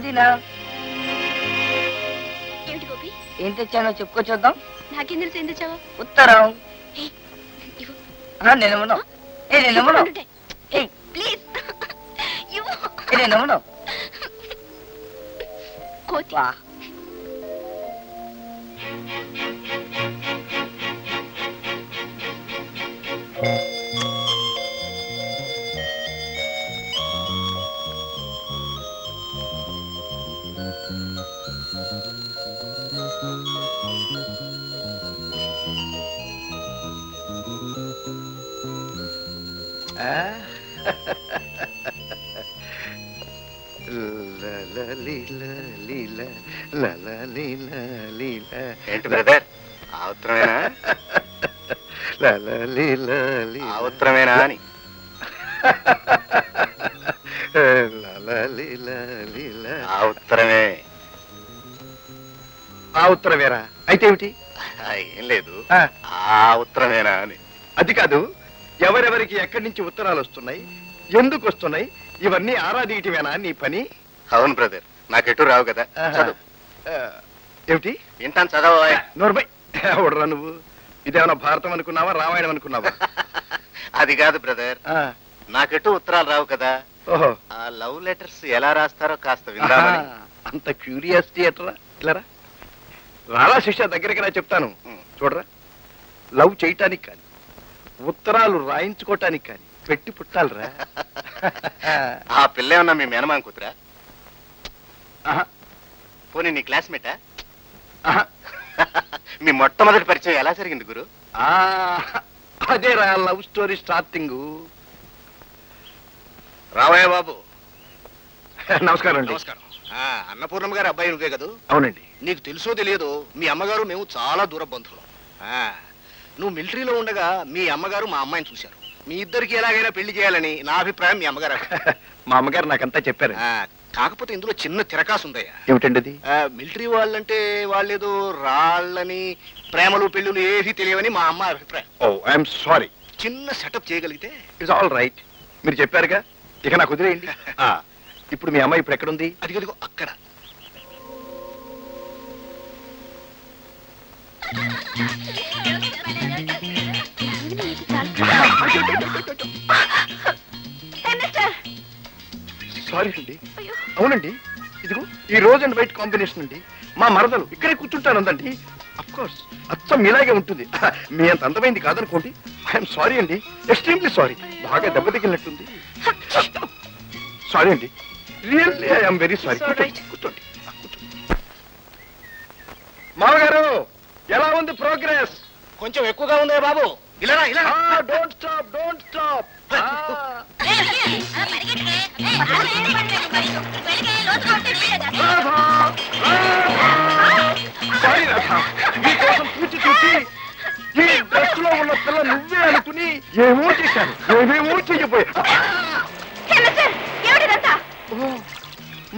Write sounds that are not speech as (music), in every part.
పుదీనా ఏమిటి గోపి? ఏం తెచ్చానో చెప్పుకో చూద్దాం. నాకేం తెలుసు ఏం తెచ్చావా? ఉత్తరం. ఏయ్, ఇవ్వు. ఆ, నేను ఇవ్వను. ఏ నేను ఇవ్వను. ఉండుంటే. ఏయ్, ప్లీజ్. ఇవ్వు. ఏ నేను ఇవ్వను. కోతి. వా. ఏంటి బ్రదర్? ఆ ఉత్తరమేనా అని. ఉత్తరమే ఆ ఉత్తరవేరా అయితే ఏమిటి? ఏం లేదు. ఆ, ఉత్తరమేనా అని. అది కాదు ఎవరెవరికి ఎక్కడి నుంచి ఉత్తరాలు వస్తున్నాయి ఎందుకు వస్తున్నాయి ఇవన్నీ ఆరాధీయటమేనా నీ పని? అవును బ్రదర్ నాకెటు రావు కదా. ఏమిటి? వింటాను చదవ నోర్బై ఎవడరా నువ్వు? ఇదేమన్నా భారతం అనుకున్నావా రామాయణం అనుకున్నావా? (laughs) అది కాదు బ్రదర్. నాకెటు ఉత్తరాలు రావు కదా. ఓహో. ఆ లవ్ లెటర్స్ ఎలా రాస్తారో కాస్త విందామని. అంత క్యూరియాసిటీ ఎట్రా? ఇలారా రారా శిష్య దగ్గరికి రా చెప్తాను. చూడరా లవ్ చేయటానికి కానీ ఉత్తరాలు రాయించుకోవటానికి కానీ పెట్టి పుట్టాలరా. (laughs) ఆ పిల్ల ఏమన్నా మీ మేనమాన్ కూతురా? పోనీ నీ క్లాస్మేటా. (laughs) మీ మొట్టమొదటి పరిచయం ఎలా జరిగింది గురు? ఆ, అదేరా లవ్ స్టోరీ స్టార్టింగ్. రావయ్య బాబు. నమస్కారం నమస్కారం. ఆ, అన్నపూర్ణమ్మ గారి అబ్బాయి నువ్వే కదూ? అవునండి. నీకు తెలుసో తెలియదో మీ అమ్మగారు మేము చాలా దూర బంధువులం. ఆ, నువ్వు మిలిటరీలో ఉండగా మీ అమ్మగారు మా అమ్మాయిని చూశారు. మీ ఇద్దరికి ఎలాగైనా పెళ్ళి చేయాలని నా అభిప్రాయం మీ అమ్మగారు. అభిప్రాయం. (laughs) మా అమ్మగారు నాకంతా చెప్పారు. ఆ, కాకపోతే ఇందులో చిన్న తిరకాసు ఉందయ్యా. ఏమిటండి అది? ఆ, మిలిటరీ వాళ్ళంటే వాళ్ళేదో రాళ్ళని ప్రేమలు పెళ్ళులు ఏవి తెలియవని మా అమ్మ అభిప్రాయం. Oh I'm sorry. చిన్న సెటప్ చేయగలిగితే ఇట్స్ ఆల్ రైట్. మీరు చెప్పారుగా? ఇక నాకు వదిలేయండి. (laughs) ఆ, ఇప్పుడు మీ అమ్మాయి ఇప్పుడు ఎక్కడుంది? అదిగదిగో అక్కడ. సారీ అండి అవునండి. ఇదిగో ఈ రోజ్ అండ్ వైట్ కాంబినేషన్ అండి. మా మరదలు ఇక్కడే కూర్చుంటానందండి. అఫ్ కోర్స్ అచ్చం మీలాగే ఉంటుంది. (laughs) మీ అంత అందమైంది కాదనుకోండి. ఐఎమ్ సారీ అండి. ఎక్స్ట్రీమ్లీ సారీ బాగా దెబ్బ తగిలినట్టుంది. సారీ అండి. Really I'm very sorry. కూర్చోండి మామగారు ఎలా ఉంది ప్రోగ్రెస్ కొంచెం ఎక్కువగా ఉందే బాబు ఇలా రా, ఇలా. Don't stop don't stop sorry Radha నీకోసం పూచి చూసి ఈ డ్రెస్లో ఉన్న పిల్ల నువ్వే అనుకుని ఏమో చేశాను ఏమేమో చెయ్యబోయా ఏమిటిదంతా ఓ,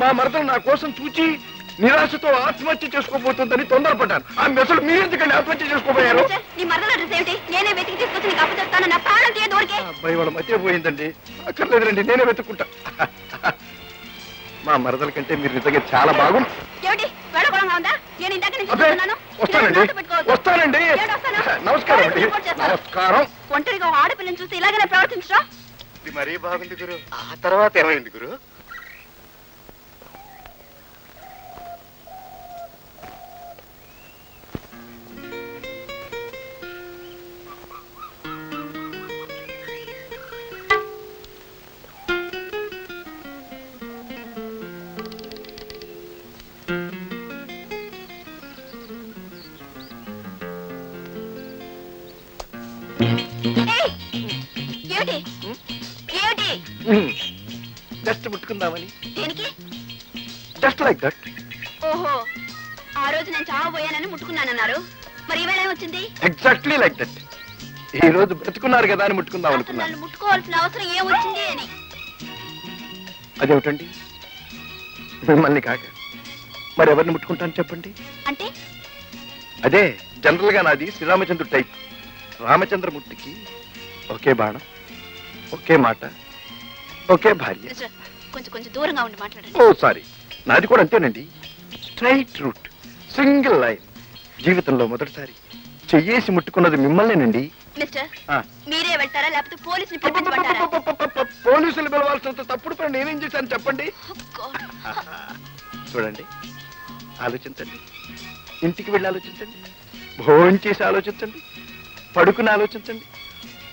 మా మరదలు నా కోసం చూచి నిరాశతో ఆత్మహత్య చేసుకోబోతుందని తొందరపడ్డాను. ఆ మెసలు మీరెందుకండి ఆత్మహత్య చేసుకోబోయారు? నీ మరదల అడ్రస్ ఏమిటి? నేనే వెతికి తీసుకొచ్చి నీకు అప్పు చెప్తాను నా ప్రాణం తీయ దూరికే. అబ్బాయి వాళ్ళ మధ్య పోయిందండి. అక్కర్లేదురండి నేనే వెతుక్కుంటా. మా మరదల కంటే మీరు నిజంగా చాలా బాగుంది ఏమిటి? వేళకోళంగా ఉందా? నేను ఇందాక నుంచి అబ్బే చూస్తున్నాను. వస్తానండి. పెట్టుకోవద్దు. వస్తానండి. వస్తాను? నమస్కారం అండి. రిపోర్ట్ చేస్తాను. నమస్కారం. ఒంటరిగా ఆడపిల్లని చూసి ఇలాగనే ప్రవర్తించరా? ఇది మరీ బాగుంది గురు. ఆ తర్వాత ఏమైంది గురు? ఏమిటి ఏమిటి? జస్ట్ ముట్టుకుందామని. దేనికి? Just like that. ఓహో ఆ రోజు నేను చావబోయానని ముట్టుకున్నానన్నారు. మరి ఈవేళ ఏమొచ్చింది ఎగ్జాక్ట్లీ లైక్ దట్ ఈ రోజు బ్రతుకున్నారు కదా అని ముట్టుకుందాం అసలు అనుకున్నాను. నన్ను ముట్టుకోవాల్సిన అవసరం ఏమొచ్చింది అని. అదేమిటండి? మిమ్మల్ని కాక మరి ఎవరిని ముట్టుకుంటాను చెప్పండి? అంటే? అదే జనరల్గా నాది శ్రీరామచంద్రుడు టైప్ రామచంద్రమూర్తికి ఒకే బాణం ఒకే మాట ఒకే భార్య. మిస్టర్ కొంచెం కొంచెం దూరంగా ఉండి మాట్లాడండి. Oh sorry. నాది కూడా అంతేనండి. స్ట్రైట్ రూట్ సింగిల్ లైన్ జీవితంలో మొదటిసారి చెయ్యేసి ముట్టుకున్నది మిమ్మల్నేనండి. మిస్టర్ ఆ. మీరే వెళ్తారా? లేకపోతే పోలీసుని పిలిపించమంటారా పప్పపపపపపప, పోలీసులు పిలవాల్సినంత తప్పుడు పని నేనేం చేశాను చెప్పండి. Oh, God. చూడండి ఆలోచించండి. ఇంటికి వెళ్ళి ఆలోచించండి. భోజనం చేసి ఆలోచించండి. పడుకుని ఆలోచించండి.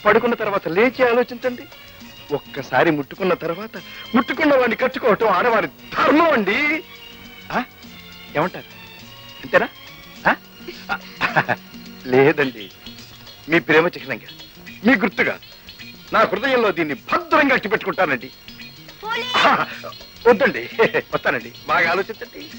పడుకున్న తర్వాత లేచి ఆలోచించండి. ఒక్కసారి ముట్టుకున్న తర్వాత ముట్టుకున్న వాడిని కట్టుకోవటం ఆడవారి ధర్మం అండి? ఏమంటారు? అంతేనా? లేదండి. మీ ప్రేమ చిహ్నంగా మీ గుర్తుగా నా హృదయంలో దీన్ని భద్రంగా అట్టి పెట్టుకుంటానండి వద్దండి. వస్తానండి. బాగా ఆలోచించండి.